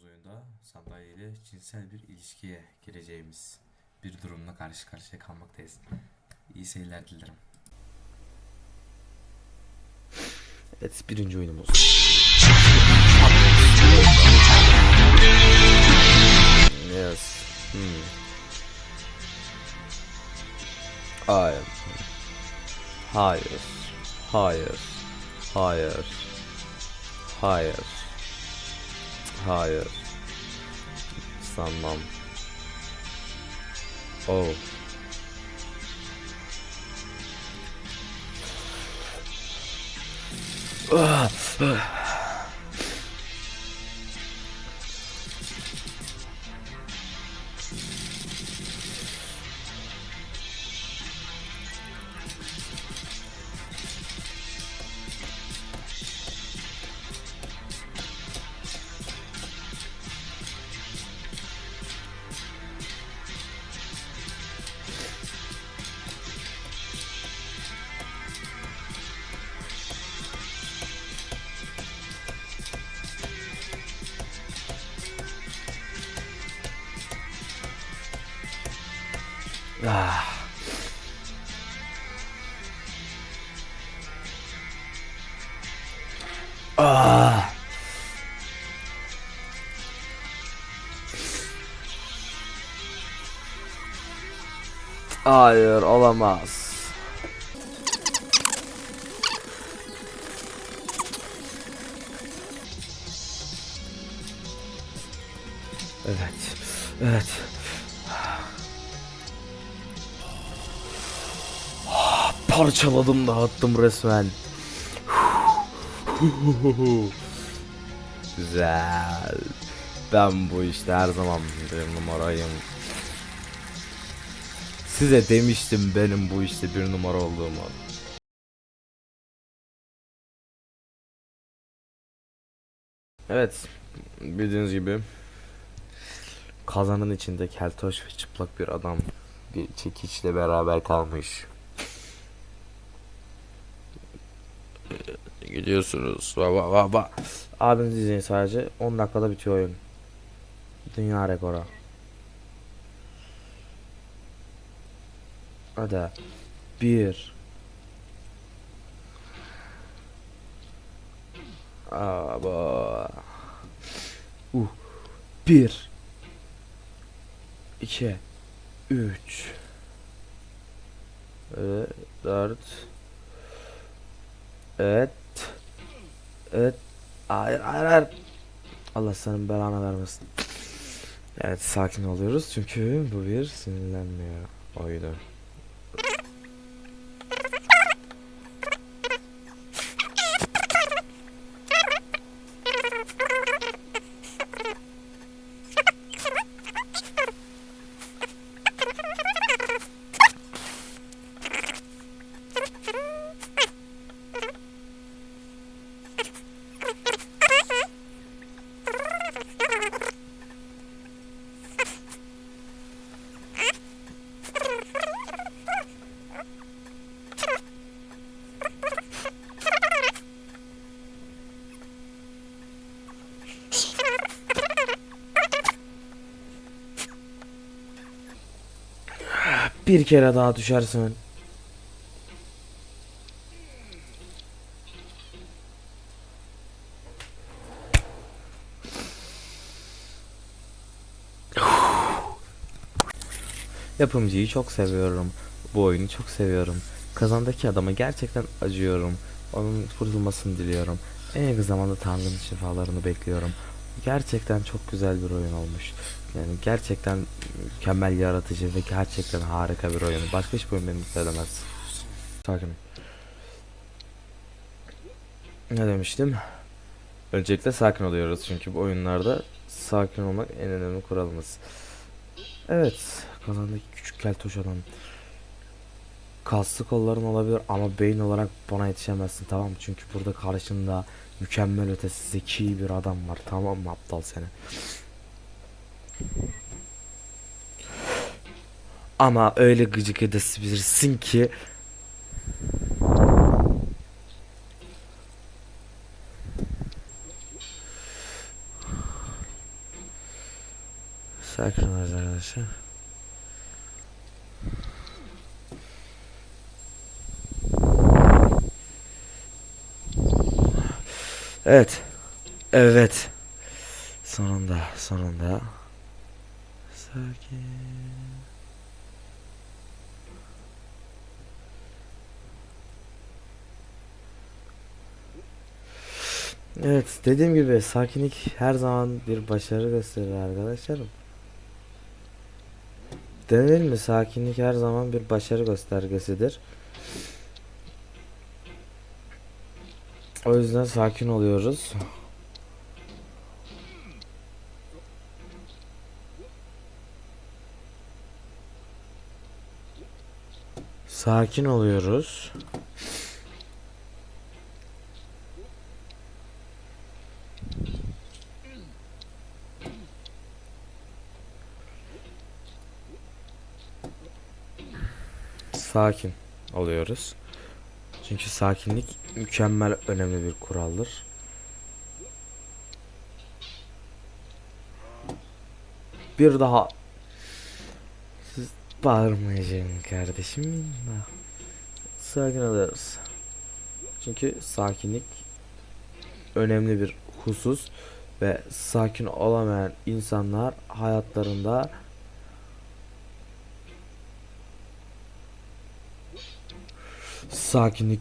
oynayacağımız oyunda sandalyeyle cinsel bir ilişkiye gireceğimiz bir durumla karşı karşıya kalmaktayız. İyi seyirler dilerim. Evet birinci oyunumuz. Yes. Hmm. Hayır. Hayır. Hayır. Hayır. Hayır. Hayır. Oh. Ah. Ah. Hayır olamaz. Evet. Evet. Parçaladım dağıttım resmen. Güzel. Ben bu işte her zaman bir numarayım. Size demiştim benim bu işte bir numara olduğumu. Evet. Bildiğiniz gibi kazanın içinde keltoş ve çıplak bir adam bir çekiçle beraber kalmış. Gidiyorsunuz. Baba baba. Abiniz izleyin sadece. 10 dakikada bitiyor oyun. Dünya rekoru. Hadi. Bir. Aba. Uh. Bir. İki. Üç. Evet. Dört. Evet. Evet. Hayır hayır hayır. Allah senin belanı vermesin. Evet sakin oluyoruz çünkü bu bir sinirlenmiyor oyunu. Bir kere daha düşersin. Yapımcıyı çok seviyorum. Bu oyunu çok seviyorum. Kazandaki adama gerçekten acıyorum. Onun kurtulmasını diliyorum. En yakın zamanda Tanrı'nın şifalarını bekliyorum. Gerçekten çok güzel bir oyun olmuş. Yani gerçekten mükemmel yaratıcı ve gerçekten harika bir oyun. Başka hiçbir oyun beni mutlu edemez. Sakin. ol. Ne demiştim? Öncelikle sakin oluyoruz çünkü bu oyunlarda sakin olmak en önemli kuralımız. Evet, kazandaki küçük keltoş adam. Kaslı kolların olabilir ama beyin olarak bana yetişemezsin tamam mı? Çünkü burada karşında mükemmel ötesi zeki bir adam var tamam mı aptal seni? Ama öyle gıcık edebilirsin ki Sakin olacağız arkadaşlar. Evet. Evet. Sonunda, sonunda. Sakin. Evet, dediğim gibi sakinlik her zaman bir başarı gösterir arkadaşlarım. Denir mi? Sakinlik her zaman bir başarı göstergesidir. O yüzden sakin oluyoruz. Sakin oluyoruz. Sakin oluyoruz. Çünkü sakinlik mükemmel önemli bir kuraldır. Bir daha siz bağırmayacağım kardeşim. Sakin oluyoruz. Çünkü sakinlik önemli bir husus ve sakin olamayan insanlar hayatlarında sakinlik